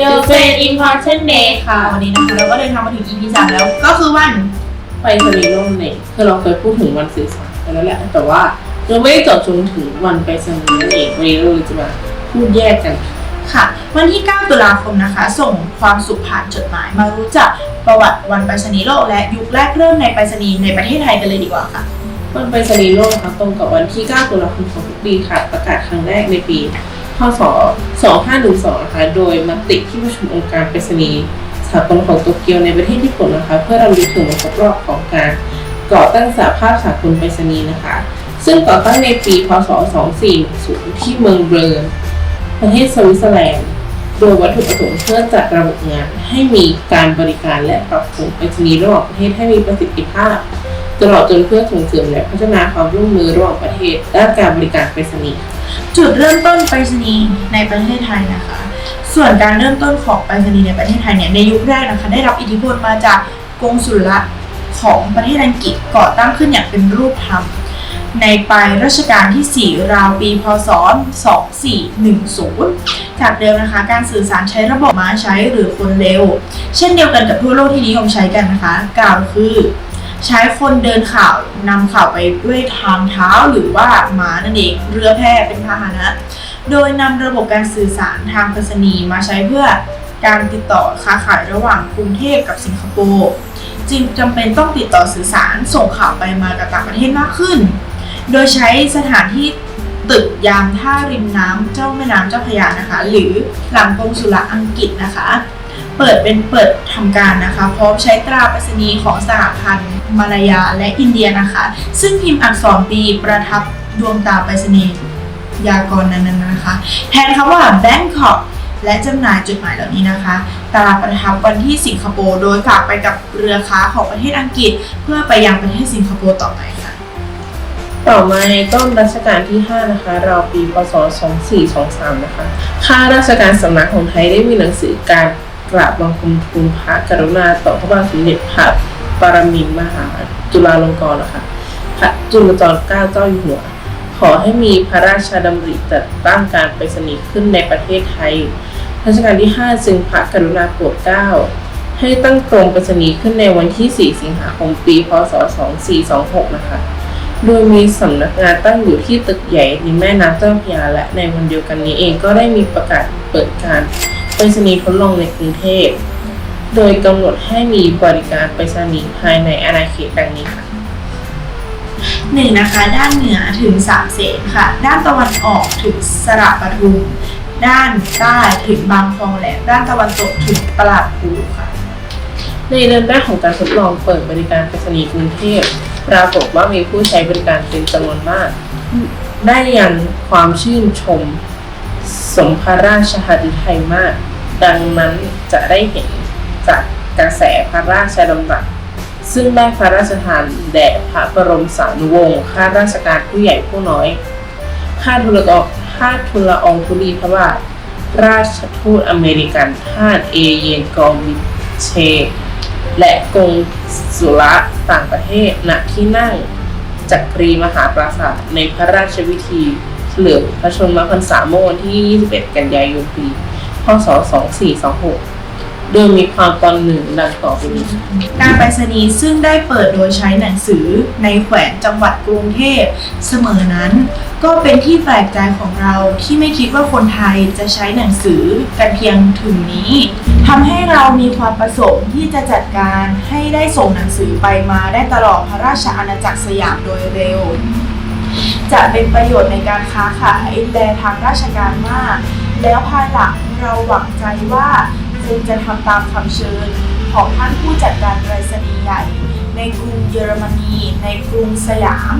The f a n Important Day ค่ะ วันนี้นะคะเราก็เดินทางมาถึง EP สามแล้ว ก็คือวันไปสนีย์โลกเนี่ยคือเราเคยพูดถึงวันสื่อสารไปแล้วแหละ แต่ว่าเราไม่ได้เจาะจงถึงวันไปสนีย์นั่นเองวันนี้เราเลยจะมาพูดแยกกัน ค่ะ วันที่ 9 ตุลาคมนะคะ ส่งความสุขผ่านจดหมาย มารู้จักประวัติวันไปรษณีย์โลกและยุคแรกเริ่มในไปรษณีย์ในประเทศไทยกันเลยดีกว่าค่ะวันไปสนีย์โลกนะคะตรงกับวันที่ 9 ตุลาคมของทุกปีค่ะ ประกาศครั้งแรกในปี พศ 2512 นะคะ โดยมติที่ประชุมองค์การไปรษณีย์สาปนของโตเกียวในประเทศญี่ปุ่นนะคะ เพื่อรำลึกถึงวันครบรอบของการก่อตั้งสหภาพสากลไปรษณีย์นะคะ ซึ่งก่อตั้งในปี พศ 2410 ที่เมืองเบิร์น ประเทศสวิตเซอร์แลนด์ โดยวัตถุประสงค์เพื่อจัดระบบงานให้มีการบริการและปรับปรุงไปรษณีย์ระหว่างประเทศให้มีประสิทธิภาพ ตลอดจนเพื่อส่งเสริมและพัฒนาความร่วมมือระหว่างประเทศด้านการบริการไปรษณีย์ จุดเริ่มต้นไปรษณีย์ในประเทศไทยนะคะ ส่วนการเริ่มต้นของไปรษณีย์ในประเทศไทยเนี่ยในยุคแรกนะคะ ได้รับอิทธิพลมาจากกงสุลละของประเทศอังกฤษก่อตั้งขึ้นอย่างเป็นรูปธรรมในปลายรัชกาลที่ 4 ราวปี พศ 2410 จากเดิมนะคะ การสื่อสารใช้ระบบม้าใช้หรือคนเร็ว เช่นเดียวกันกับทั่วโลกที่นิยมใช้กันนะคะ กล่าวคือ ใช้คนเดินข่าวนำข่าวไปด้วยทางเท้าหรือว่าม้านั่นเองเรือแพเป็นพาหนะ โดยนำระบบการสื่อสารทางไปรษณีย์มาใช้เพื่อการติดต่อค้าขายระหว่างกรุงเทพกับสิงคโปร์จึงจำเป็นต้องติดต่อสื่อสารส่งข่าวไปมากับต่างประเทศมากขึ้น โดยใช้สถานที่ตึกยามท่าริมน้ำเจ้าแม่น้ำเจ้าพระยานะคะ หรือหลังกงสุลอังกฤษนะคะ เปิดเป็นเปิดทำการนะคะ พร้อมใช้ตราไปรษณีย์ของสหพันธ์มาลายาและอินเดียนะคะ ซึ่งพิมพ์อักษรปีประทับดวงตาไปรษณียากรนั้นๆนะคะ แทนคำว่า Bangkok และจำหน่ายจดหมายเหล่านี้นะคะ ตราประทับวันที่สิงคโปร์โดยฝากไปกับเรือค้าของประเทศอังกฤษ เพื่อไปยังประเทศสิงคโปร์ต่อไปค่ะ ต่อมาในต้นรัชกาลที่ 5 นะคะ เราวปีพศ 2423 นะคะ ข้าราชการสำนักของไทยได้มีหนังสือการ กราบบังคมทูลพระกรุณาต่อพระบาทสมเด็จพระปรมินทรมหาจุฬาลงกรณ์นะคะพระจุลจอมเกล้าเจ้าอยู่หัว ขอให้มีพระราชดำริจัดตั้งการไปรษณีย์ขึ้นในประเทศไทยรัชกาลที่ 5 จึงพระกรุณาโปรดเกล้าให้ตั้งกรมไปรษณีย์ขึ้นในวันที่ 4 สิงหาคมปี พศ 2426 นะคะ โดยมีสำนักงานตั้งอยู่ที่ตึกใหญ่ริมแม่น้ำเจ้าพยาและในวันเดียวกันนี้เองก็ได้มีประกาศเปิดการ ไปรษณีย์ทดลองในกรุงเทพ โดยกำหนดให้มีบริการไปรษณีย์ภายในอาณาเขตดังนี้ค่ะ หนึ่งนะคะด้านเหนือถึงสามเสนค่ะ ด้านตะวันออกถึงสระปทุม ด้านใต้ถึงบางคลองแหลมด้านตะวันตกถึงตลาดพลูค่ะ ในเดือนแรกของการทดลองเปิดบริการไปรษณีย์กรุงเทพปรากฏว่ามีผู้ใช้บริการเป็นจำนวนมาก ได้ยันความชื่นชม สมพระราชหฤทัยมาก ดังนั้นจะได้เห็นจากกระแสพระราชดำรัสซึ่งได้พระราชทานแด่พระบรมสานุวงศ์ข้าราชการผู้ใหญ่ผู้น้อย ข้าทุลกองข้าทุลอองธุลีพระบาท ราชทูตอเมริกันท่าสเอเยนกอมิเช และกงสุระต่างประเทศณที่นั่งจักรีมหาปราสาทในพระราชวิธีเฉลิมพระชนมพรรษาเมื่อวันที่ 21 กันยายนปี พศ 2426 โดยมีความตอนหนึ่งดังต่อไปนี้ การไปรษณีย์ซึ่งได้เปิดโดยใช้หนังสือในแขวงจังหวัดกรุงเทพเสมอนั้น ก็เป็นที่แปลกใจของเราที่ไม่คิดว่าคนไทยจะใช้หนังสือกันเพียงถึงนี้ทำให้เรามีความประสงค์ที่จะจัดการให้ได้ส่งหนังสือไปมาได้ตลอดพระราชอาณาจักรสยามโดยเร็ว จะเป็นประโยชน์ในการค้าขายและทางราชการมาก แล้วภายหลังเราหวังใจว่าคงจะทำตามคำเชิญของท่านผู้จัดการไปรษณีย์ใหญ่ ในกรุงเยอรมนี ในกรุงสยาม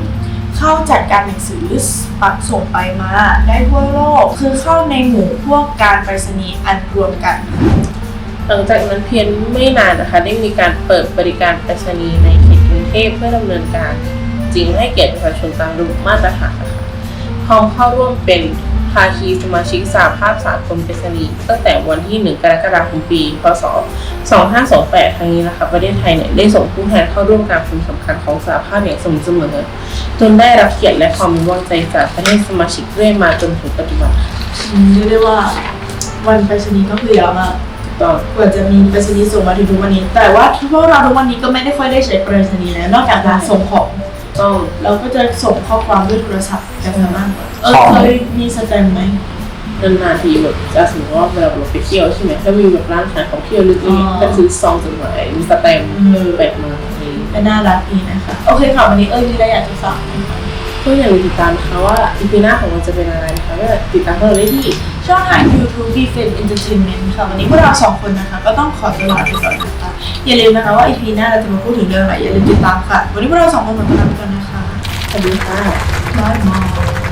เข้าจัดการหนังสือปัดส่งไปมาได้ทั่วโลกคือเข้าในหมู่พวกการไปรษณีย์อันรวมกัน หลังจากนั้นเพียงไม่นานนะคะ ได้มีการเปิดบริการไปรษณีย์ในเขตกรุงเทพเพื่อดำเนินการ จริงให้เกียรติประชาชนตามระบบมาตรฐานนะคะพร้อมเข้าร่วมเป็น ภาคีสมาชิกสหภาพสากลไปรษณีย์ตั้งแต่วันที่ 1 กรกฎาคมปี พศ 2528ทางนี้นะคะประเทศไทยเนี่ยได้ส่งผู้แทนเข้าร่วมการประชุมสำคัญของสหภาพอย่างสม่ำเสมอจนได้รับเกียรติและความไว้วางใจจากประเทศสมาชิกเรื่อยมาจนถึงปัจจุบันค่ะอืมเรียกได้ว่าวันไปรษณีย์ก็คือยาวมากก็กว่าจะมีไปรษณีย์ส่งมาถึงทุกวันนี้ แต่ว่าพวกเราทุกวันนี้ก็ไม่ได้ค่อยได้ใช้ไปรษณีย์แล้วนอกจากการส่งของ ต้องเราก็จะส่งข้อความด้วยโทรศัพท์กันซะมากกว่าเออของเคยมีสแตมป์ไหมนานๆทีแบบจะสมมติว่าเวลาเราไปเที่ยวใช่ไหมถ้ามีแบบร้านขายของเที่ยวเล็อ๋กอๆก็ซื้อซองจดหมายมีสแตมป์เออแปะมาเองก็น่ารักดีนะคะ โอเคค่ะวันนี้เอ้ยมีอะไรอยากจะฝากไหมคะก็อย่าลืมติดตามนะคะว่าอีพีหน้าของเราจะเป็นอะไรนะคะก็ติดตามพวกเราได้ที่ช่องทาง YouTube b f e n Entertainment ค่ะวันนี้พวกเราสองคนนะคะ ก็ต้องขอตัวลาไปก่อนนะคะ อย่าลืมนะคะว่า EP หน้าเราจะมาพูดถึงเรื่องอะไรอย่าลืมติดตามค่ะ วันนี้พวกเราสองคนหมดเวลาไปก่อนนะคะสวัสดีค่ะบายบา